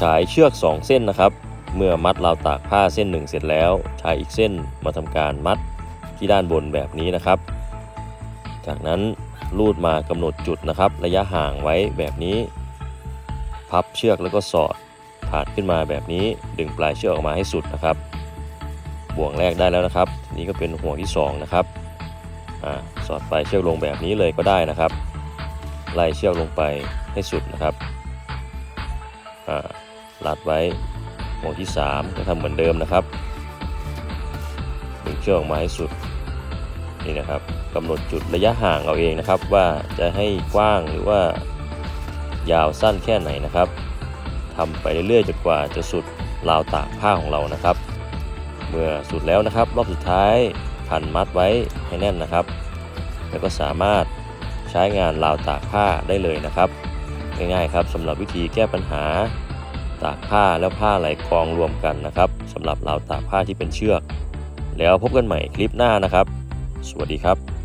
ฉายเชือก 2 เส้นนะครับ เมื่อมัดราวตากผ้าเส้นหนึ่งเสร็จแล้วใช้อีกเส้นมาทำการมัดที่ด้านบนแบบนี้นะครับ จากนั้นลูดมากำหนดจุดนะครับ ระยะห่างไว้แบบนี้ พับเชือกแล้วก็สอดผ่านขึ้นมาแบบนี้ดึงปลายเชือกออกมาให้สุดนะครับ บ่วงแรกได้แล้วนะครับ นี่ก็เป็นห่วงที่สองนะครับอาสอดปลายเชือกลงแบบนี้เลยก็ได้นะครับไล่เชือกลงไปให้สุดนะครับ อ่า รัดไว้ห่วงที่ 3 ก็ทำเหมือนเดิมนะครับดึงเชือกออกมาให้สุดนี่นะครับกำหนดจุดระยะห่างเอาเองนะครับ ว่าจะให้กว้างหรือว่ายาวสั้นแค่ไหนนะครับทำไปเรื่อยๆจนกว่าจะสุดราวตากผ้าของเรานะครับ เมื่อสุดแล้วนะครับ รอบสุดท้ายพันมัดไว้ให้แน่นนะครับ แล้วก็สามารถใช้งานราวตากผ้าได้เลยนะครับ ง่ายๆครับสำหรับวิธีแก้ปัญหา ตากผ้าแล้วผ้าไหลกองรวมกันนะครับสำหรับราวตากผ้าที่เป็นเชือก แล้วพบกันใหม่คลิปหน้านะครับ สวัสดีครับ